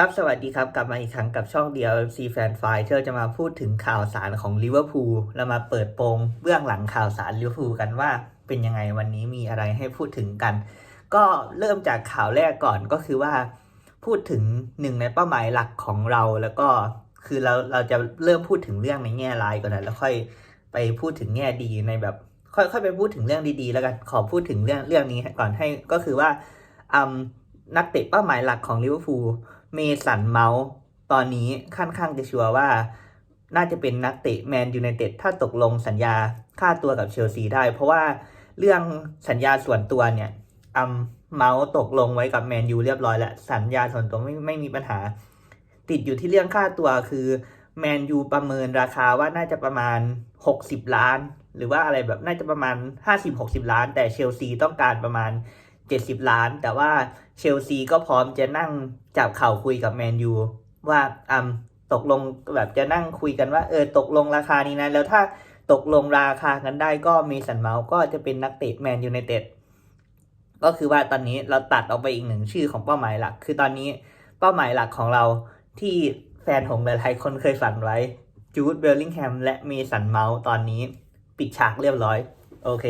ครับ สวัสดีครับ กลับมาอีกครั้งกับช่อง DLC Fan File ที่เราจะมาพูดถึงข่าวสารของลิเวอร์พูลแล้วมาเปิดโปงเบื้องหลังข่าวสารลิเวอร์พูลกันว่าเป็นยังไงวันนี้มีอะไรให้พูดถึงกัน ก็เริ่มจากข่าวแรกก่อนก็คือว่า พูดถึงหนึ่งในเป้าหมายหลักของเราแล้วก็คือเราเราจะเริ่มพูดถึงเรื่องในแง่ร้ายก่อนนะแล้วค่อยไปพูดถึงแง่ดีในแบบ ค่อยค่อยไปพูดถึงเรื่องดีๆ แล้วกันขอพูดถึงเรื่องเรื่องนี้ก่อนให้ก็คือว่าอืมนักเตะเป้าหมายหลักของลิเวอร์พูล เมสันเมาส์ตอนนี้ค่อนข้างจะชัวร์ว่า น่าจะเป็นนักเตะแมนยูไนเต็ดถ้าตกลงสัญญาค่าตัวกับเชลซีได้ เพราะว่าเรื่องสัญญาส่วนตัวเนี่ยอัมเมาส์ตกลงไว้กับแมนยูเรียบร้อยแล้ว สัญญาส่วนตัวไม่ไม่มีปัญหา ติดอยู่ที่เรื่องค่าตัวคือแมนยูประเมินราคาว่าน่าจะประมาณ 60 ล้าน หรือว่าอะไรแบบน่าจะประมาณ 50-60 ล้าน แต่เชลซีต้องการประมาณ 70 ล้าน แต่ว่าเชลซีก็พร้อมจะนั่งจับเข่าคุยกับแมนยูว่าอืมตกลงแบบจะนั่งคุยกันว่าเออตกลงราคานี้นะ แล้วถ้าตกลงราคากันได้ก็เมสันเมาก็จะเป็นนักเตะแมนยูไนเต็ดก็คือว่าตอนนี้เราตัดออกไปอีกหนึ่งชื่อของเป้าหมายหลัก คือตอนนี้เป้าหมายหลักของเราที่แฟนหงหลายๆคนเคยฝันไว้จูดเบลลิงแฮมและเมสันเมาส์ตอนนี้ปิดฉากเรียบร้อย โอเค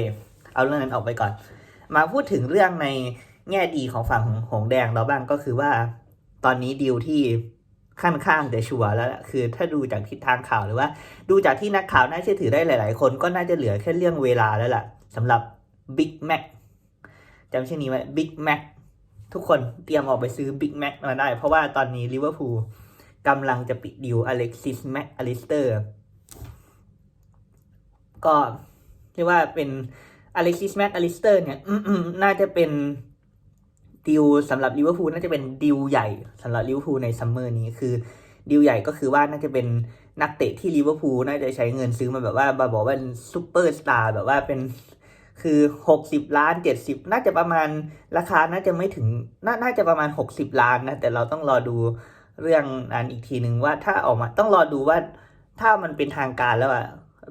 เอาเรื่องนั้นออกไปก่อน มาพูดถึงเรื่องในแง่ดีของฝั่งหงแดงเราบ้างก็คือว่า ตอนนี้ดีลที่ค่อนข้างจะชัวร์แล้วคือถ้าดูจากทิศทางข่าวหรือว่า ดูจากที่นักข่าวน่าเชื่อถือได้หลาย ๆ คนก็น่าจะเหลือแค่เรื่องเวลาแล้วล่ะสำหรับบิ๊กแม็กจำชื่อนี้ไว้บิ๊กแม็กทุกคนเตรียมออกไปซื้อบิ๊กแม็กมาได้ เพราะว่าตอนนี้ลิเวอร์พูลกำลังจะปิดดิวอเล็กซิสแม็กอลิสเตอร์ก็เรียกว่าเป็น อเล็กซิสแม็กอลิสเตอร์เนี่ยน่าจะเป็นดิวสำหรับลิเวอร์พูลน่าจะเป็นดิวใหญ่สำหรับลิเวอร์พูลในซัมเมอร์นี้คือดิวใหญ่ก็คือว่าน่าจะเป็นนักเตะที่ลิเวอร์พูลน่าจะใช้เงินซื้อมาแบบว่าบาบอกว่าเป็นซูเปอร์สตาร์แบบว่าเป็นคือหกสิบล้านเจ็ดสิบน่าจะประมาณราคาน่าจะไม่ถึงนาน่าจะประมาณหกสิบล้านนะแต่เราต้องรอดูเรื่องนั้นอีกทีหนึ่งว่าถ้าออกมาต้องรอดูว่าถ้ามันเป็นทางการแล้วอะ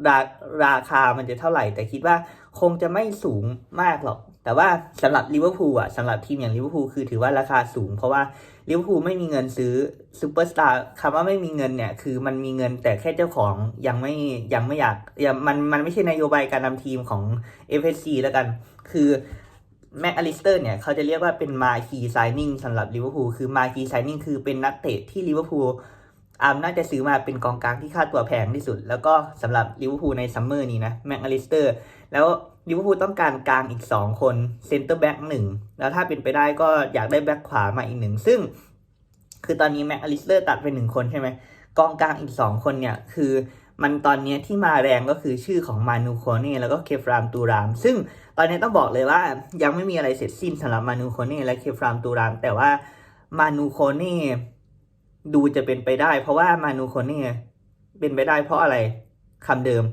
ราราคามันจะเท่าไหร่ แต่คิดว่าคงจะไม่สูงมากหรอก แต่ว่าสำหรับลิเวอร์พูลอะสำหรับทีมอย่างลิเวอร์พูลคือถือว่าราคาสูง เพราะว่าลิเวอร์พูลไม่มีเงินซื้อซูเปอร์สตาร์คำว่าไม่มีเงินเนี่ย คือมันมีเงินแต่แค่เจ้าของยังไม่ยังไม่อยากยังมันมันไม่ใช่นโยบายการนำทีมของ FSC แล้วกัน คือแม็กอลิสเตอร์เนี่ย เขาจะเรียกว่าเป็นมาคีไซนิ่งสำหรับลิเวอร์พูลคือมาคีไซนิ่งคือเป็นนักเตะที่ลิเวอร์พูล อาร์มน่าจะซื้อมาเป็นกองกลางที่ค่าตัวแพงที่สุด แล้วก็สำหรับลิเวอร์พูลในซัมเมอร์นี้นะแม็กอลิสเตอร์ แล้วลิเวอร์พูลต้องการกลางอีก 2 คนเซนเตอร์แบ็กหนึ่งแล้วถ้าเป็นไปได้ก็อยากได้แบ็กขวามาอีกหนึ่งซึ่ง คือตอนนี้แม็กอลิสเตอร์ตัดไปหนึ่งคนใช่ไหมกองกลางอีก 2 คนเนี่ยคือมันตอนนี้ที่มาแรงก็คือชื่อของมานูโคเน่แล้วก็เคฟรามตูราม ซึ่งตอนนี้ต้องบอกเลยว่ายังไม่มีอะไรเสร็จสิ้นสำหรับมานูโคเน่และเคฟรามตูราม แต่ว่ามานูโคเน่ ดูจะเป็นไปได้ เพราะว่ามานูโคเน่เป็นไปได้เพราะอะไรคำเดิม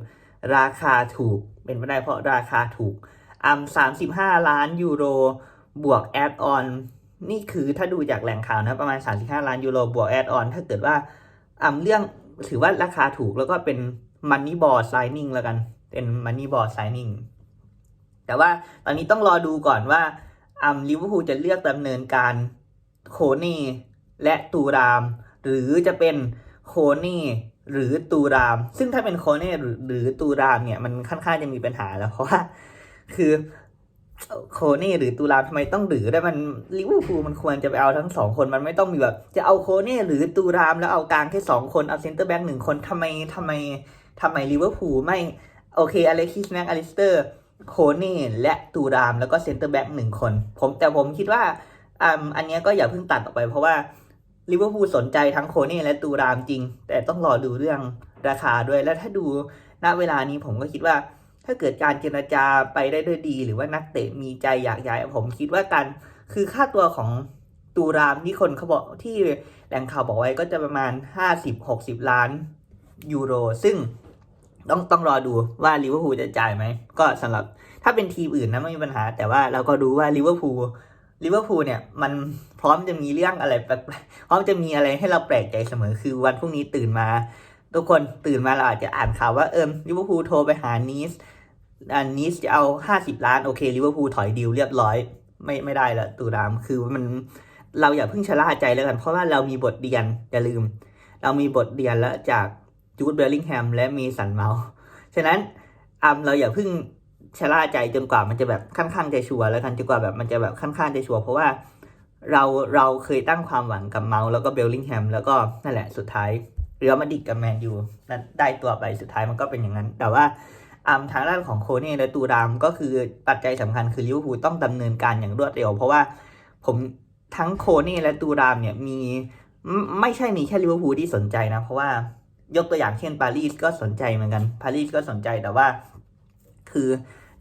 ราคาถูก เป็นไปได้เพราะราคาถูกอัมสามสิบห้าล้านยูโรบวกแอดออนนี่คือถ้าดูจากแหล่งข่าวนะประมาณ 35 ล้านยูโรบวกแอดออนถ้าเกิดว่าอัมเรื่องถือว่าราคาถูกแล้วก็เป็นมันนี่บอร์ดไซนิ่งแล้วกัน เป็นมันนี่บอร์ดไซนิ่งแต่ว่าตอนนี้ต้องรอดูก่อนว่าอัมลิเวอร์พูลจะเลือกดำเนินการโคเน่และตูราม หรือจะเป็นโคเน่หรือตูราม ซึ่งถ้าเป็นโคเน่หรือตูรามเนี่ยมันค่อนข้างจะมีปัญหาแล้วเพราะว่าคือโคเน่หรือตูรามทำไมต้องหรือได้มันลิเวอร์พูลมันควรจะไปเอาทั้งสองคนมันไม่ต้องมีแบบจะเอาโคเน่หรือตูรามแล้วเอากลางแค่สองคนเอาเซนเตอร์แบ็กหนึ่งคนทำไมทำไมทำไมลิเวอร์พูลไม่โอเคอเล็กซิสแม็กอลิสเตอร์โคเน่และตูรามแล้วก็เซนเตอร์แบ็กหนึ่งคน ผมแต่ผมคิดว่าอ,อันนี้ก็อย่าเพิ่งตัดออกไปเพราะว่า ลิเวอร์พูลสนใจทั้งโคเน่และตูรามจริง แต่ต้องรอดูเรื่องราคาด้วย และถ้าดูณเวลานี้ผมก็คิดว่า ถ้าเกิดการเจรจาไปได้ด้วยดี หรือว่านักเตะมีใจอยากย้าย ผมคิดว่าการคือค่าตัวของตูรามที่คนเขาบอกที่แหล่งข่าวบอกไว้ก็จะประมาณ 50-60 ล้านยูโร ซึ่งต้องต้องรอดูว่าลิเวอร์พูลจะจ่ายไหม ก็สำหรับถ้าเป็นทีมอื่นนะไม่มีปัญหา แต่ว่าเราก็ดูว่าลิเวอร์พูล ลิเวอร์พูลเนี่ยมันพร้อมจะมีเรื่องอะไรแปลกพร้อมจะมีอะไรให้เราแปลกใจเสมอคือวันพรุ่งนี้ตื่นมา ทุกคนตื่นมาเราอาจจะอ่านข่าวว่าเอิมลิเวอร์พูลโทรไปหานีสอันนีสจะเอาห้าสิบล้าน โอเคลิเวอร์พูลถอยดีลเรียบร้อย ไม่ไม่ได้ละตูรามคือมันเราอย่าเพิ่งชะล่าใจแล้วกันเพราะว่าเรามีบทเรียน อย่าลืม เรามีบทเรียนแล้วจากจูดเบลลิงแฮมและมีสันเมาส์ฉะนั้นอ่าเราอย่าเพิ่ง ชะล่าใจจนกว่ามันจะแบบค่อนข้างจะชัวร์แล้วกันจนกว่าแบบมันจะแบบค่อนข้างจะชัวร์เพราะว่าเราเราเคยตั้งความหวังกับเมาส์แล้วก็เบลลิงแฮมแล้วก็นั่นแหละสุดท้ายเรียลมาดิดกับแมนยูนั้นได้ตัวไปสุดท้ายมันก็เป็นอย่างนั้น แต่ว่าอ่าทางด้านของโคเน่และตูรามก็คือปัจจัยสำคัญคือลิเวอร์พูลต้องดำเนินการอย่างรวดเร็ว เพราะว่าผมทั้งโคเน่และตูรามเนี่ยมีไม่ไม่ใช่มีแค่ลิเวอร์พูลที่สนใจนะ เพราะว่ายกตัวอย่างเช่นปารีสก็สนใจเหมือนกันปารีสก็สนใจแต่ว่า คือ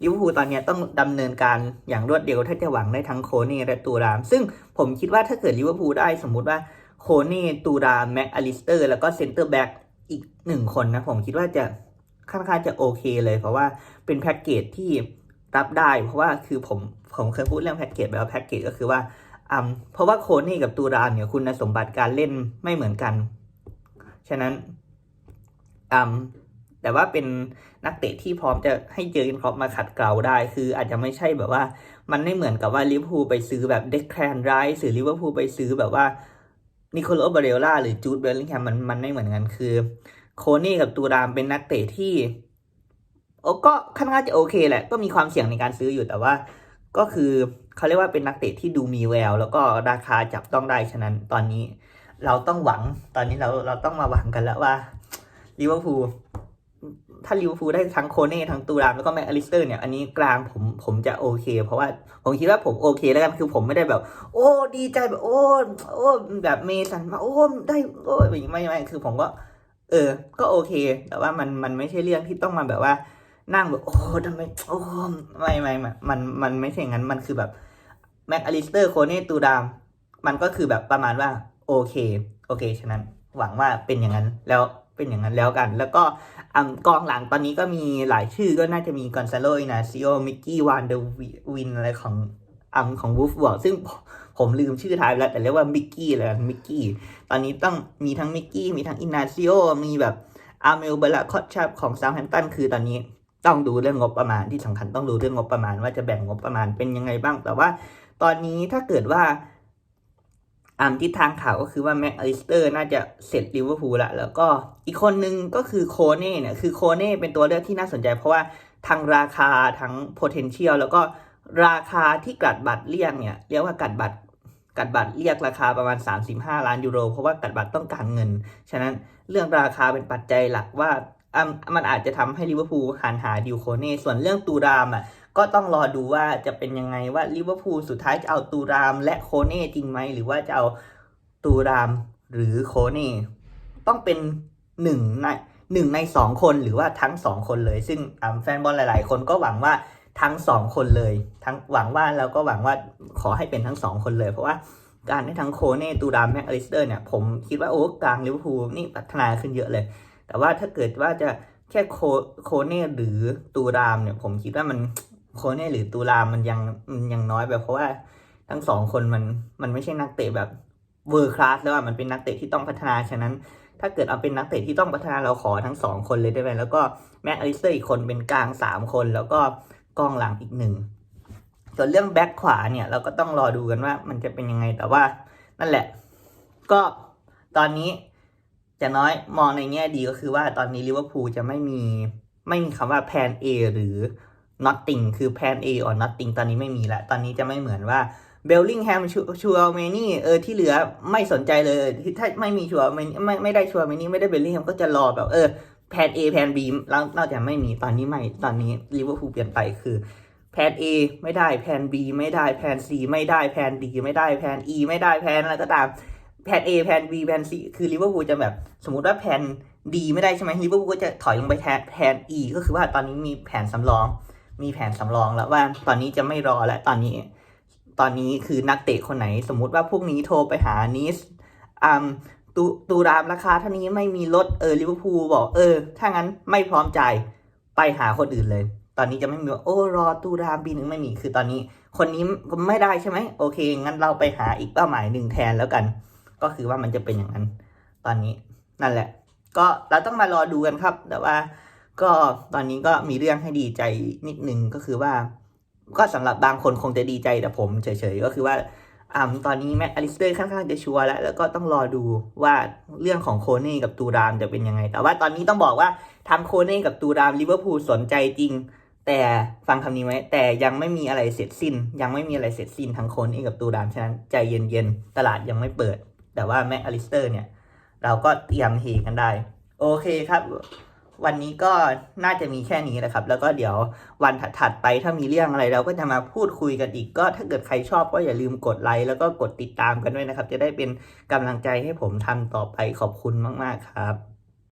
ลิเวอร์พูลตอนนี้ต้องดำเนินการอย่างรวดเร็วถ้าจะหวังได้ทั้งโคเน่และตูราม ซึ่งผมคิดว่าถ้าเกิดลิเวอร์พูลได้สมมุติว่าโคเน่ตูรามแม็กอลิสเตอร์ แล้วก็เซนเตอร์แบ็กอีกหนึ่งคนนะ ผมคิดว่าจะค่อนข้างจะโอเคเลย เพราะว่าเป็นแพ็กเกจที่รับได้ เพราะว่าคือผมผมเคยพูดเรื่องแพ็กเกจไปแล้วแพ็กเกจก็คือว่าอืมเพราะว่าโคเน่กับตูรามเนี่ยคุณสมบัติการเล่นไม่เหมือนกัน ฉะนั้นอืม แต่ว่าเป็นนักเตะที่พร้อมจะให้เจอเกนครอปมาขัดเกลาได้ คืออาจจะไม่ใช่แบบว่า มันไม่เหมือนกับว่าลิเวอร์พูลไปซื้อแบบเด็กแคลนไรส์หรือลิเวอร์พูลไปซื้อแบบว่านิโคลัสบาเรลล่าหรือจูดเบลลิงแฮมมันมันไม่เหมือนกันคือ โคนี่กับตูรามเป็นนักเตะที่โอ้ก็ค่อนข้างจะโอเคแหละ ก็มีความเสี่ยงในการซื้ออยู่แต่ว่า ก็คือเขาเรียกว่าเป็นนักเตะที่ดูมีแวว แล้วก็ราคาจับต้องได้ฉะนั้นตอนนี้ เราต้องหวังตอนนี้เราเราต้องมาหวังกันแล้วว่าลิเวอร์พูล ถ้าลิวอร์พูได้ทั้งโคเน่ทั้งตูรามแล้วก็แม็กอลิสเตอร์เนี่ยอันนี้กลางผมผมจะโอเค เพราะว่าผมคิดว่าผมโอเคแล้วกันคือผมไม่ได้แบบ โอ้ดีใจแบบโอ้โอ้แบบเมสันมาโอ้ได้โอ้ไม่ไม่ไม่คือผมก็ เออ ก็โอเค แต่ว่ามันมันไม่ใช่เรื่องที่ต้องมาแบบว่า นั่งแบบโอ้ทำไมโอ้ไม่ไม่ม่มันมันไม่ใช่อย่างนั้นมันคือแบบแม็กอลิสเตอร์โคเน่ตูดามมันก็คือแบบประมาณว่า โอเค โอเคฉะนั้นหวังว่าเป็นอย่างนั้นแล้ว เป็นอย่างนั้นแล้วกัน แล้วก็อกองหลังตอนนี้ก็มีหลายชื่อก็น่าจะมีกอนซาโลอินาซิโอมิกกี้วานเดวินอะไรของอัมของวูฟบอร์ซึ่งผมลืมชื่อท้ายไปแล้ว แต่เรียกว่ามิกกี้เลยมิกกี้ตอนนี้ต้องมีทั้งมิกกี้มีทั้งอินาซิโอมีแบบอาร์เมลเบลาคอตชับของซาวแฮมตันคือตอนนี้ต้องดูเรื่องงบประมาณที่สำคัญต้องดูเรื่องงบประมาณว่าจะแบ่งงบประมาณเป็นยังไงบ้าง แต่ว่าตอนนี้ถ้าเกิดว่า อ่าทิศทางข่าวก็คือว่าแม็กอลิสเตอร์น่าจะเสร็จลิเวอร์พูลละแล้วก็อีกคนนึงก็คือโคเน่เนี่ยคือโคเน่เป็นตัวเลือกที่น่าสนใจ เพราะว่าทั้งราคาทั้ง potential แล้วก็ราคาที่กัดบัตรเรียกเนี่ยเรียกว่ากัดบัตรกัดบัตรเรียกราคาประมาณ 35 ล้านยูโร เพราะว่ากัดบัตรต้องการเงิน ฉะนั้นเรื่องราคาเป็นปัจจัยหลักว่าอะมันอาจจะทำให้ลิเวอร์พูลหันหาดิวโคเน่ส่วนเรื่องตูรามอะ ก็ต้องรอดูว่าจะเป็นยังไงว่าลิเวอร์พูลสุดท้ายจะเอาตูรามและโคเน่จริงไหม หรือว่าจะเอาตูรามหรือโคเน่ต้องเป็นหนึ่งในหนึ่งในสองคนหรือว่าทั้งสองคนเลย ซึ่งแฟนบอลหลาย ๆ คนก็หวังว่าทั้งสองคนเลย ทั้งหวังว่าแล้วก็หวังว่าขอให้เป็นทั้งสองคนเลย เพราะว่าการให้ทั้งโคเน่ตูรามแม็กอลิสเตอร์เนี่ยผมคิดว่าโอ้กลางลิเวอร์พูลนี่พัฒนาขึ้นเยอะเลย แต่ว่าถ้าเกิดว่าจะแค่โคโคเน่หรือตูรามเนี่ยผมคิดว่ามัน โคเน่หรือตูรามมันยังมันยังน้อยแบบเพราะว่าทั้งสองคนมันมันไม่ใช่นักเตะแบบเวอร์คลาสแล้วอะมันเป็นนักเตะที่ต้องพัฒนาฉะนั้น ถ้าเกิดเอาเป็นนักเตะที่ต้องพัฒนาเราขอทั้งสองคนเลยได้ไหมแล้วก็แม็กอลิสเตอร์อีกคนเป็นกลางสามคน แล้วก็กองหลังอีกหนึ่งส่วนเรื่องแบ็คขวาเนี่ยเราก็ต้องรอดูกันว่ามันจะเป็นยังไงแต่ว่านั่นแหละ ก็ตอนนี้จะน้อยมองในแง่ดีก็คือว่าตอนนี้ลิเวอร์พูลจะไม่มีไม่มีคำว่าแพน A หรือ nothing คือแพน A or nothing ตอนนี้ไม่มีละ ตอนนี้จะไม่เหมือนว่าเบลลิงแฮมชัวร์เมนี่เออที่เหลือไม่สนใจเลยถ้าไม่มีชัวร์เมนี่ไม่ไม่ได้ชัวร์เมนี่ไม่ได้เบลลิงแฮมก็จะรอแบบเออแพน A แพน B แล้วนอกจากไม่มีตอนนี้ไม่ตอนนี้ลิเวอร์พูลเปลี่ยนไปคือแพน A ไม่ได้แพน B ไม่ได้แพน C ไม่ได้แพน D ไม่ได้แพน E ไม่ได้แพนอะไรก็ตามแพน A แพน B แพน C คือลิเวอร์พูลจะแบบสมมติว่าแพน D ไม่ได้ใช่ไหมลิเวอร์พูลก็จะถอยลงไปแทนแพน E ก็คือว่าตอนนี้มีแผนสำรอง มีแผนสำรองแล้วว่าตอนนี้จะไม่รอแล้วตอนนี้ ตอนนี้คือนักเตะคนไหน สมมุติว่าพวกนี้โทรไปหานิสอ่าตูตูรามราคาเท่านี้ไม่มีลดเออลิเวอร์พูลบอกเออ ถ้างั้นไม่พร้อมจ่ายไปหาคนอื่นเลย ตอนนี้จะไม่มีว่าโอ้รอตูรามปีหนึ่งไม่มีคือตอนนี้ คนนี้ไม่ได้ใช่ไหมโอเค งั้นเราไปหาอีกเป้าหมายหนึ่งแทนแล้วกัน ก็คือว่ามันจะเป็นอย่างนั้น ตอนนี้นั่นแหละ ก็เราต้องมารอดูกันครับ แต่ว่า ก็ตอนนี้ก็มีเรื่องให้ดีใจนิดนึงก็คือว่า ก็สำหรับบางคนคงจะดีใจแต่ผมเฉยๆก็คือว่าอ่าตอนนี้แม็กอลิสเตอร์ค่อนข้างจะชัวร์แล้ว แล้วก็ต้องรอดูว่าเรื่องของโคเน่กับตูรามจะเป็นยังไง แต่ว่าตอนนี้ต้องบอกว่าทั้งโคเน่กับตูรามลิเวอร์พูลสนใจจริง แต่ฟังคำนี้ไว้แต่ยังไม่มีอะไรเสร็จสิ้น ยังไม่มีอะไรเสร็จสิ้นทั้งโคเน่กับตูรามฉะนั้นใจเย็นๆตลาดยังไม่เปิด แต่ว่าแม็กอลิสเตอร์เนี่ย เราก็เตรียมเฮกันได้ โอเคครับ วันนี้ก็น่าจะมีแค่นี้แหละครับ แล้วก็เดี๋ยววันถัดๆไปถ้ามีเรื่องอะไรเราก็จะมาพูดคุยกันอีกก็ถ้าเกิดใครชอบก็อย่าลืมกดไลค์แล้วก็กดติดตามกันด้วยนะครับ จะได้เป็นกำลังใจให้ผมทำต่อไปขอบคุณมาก ๆ ครับ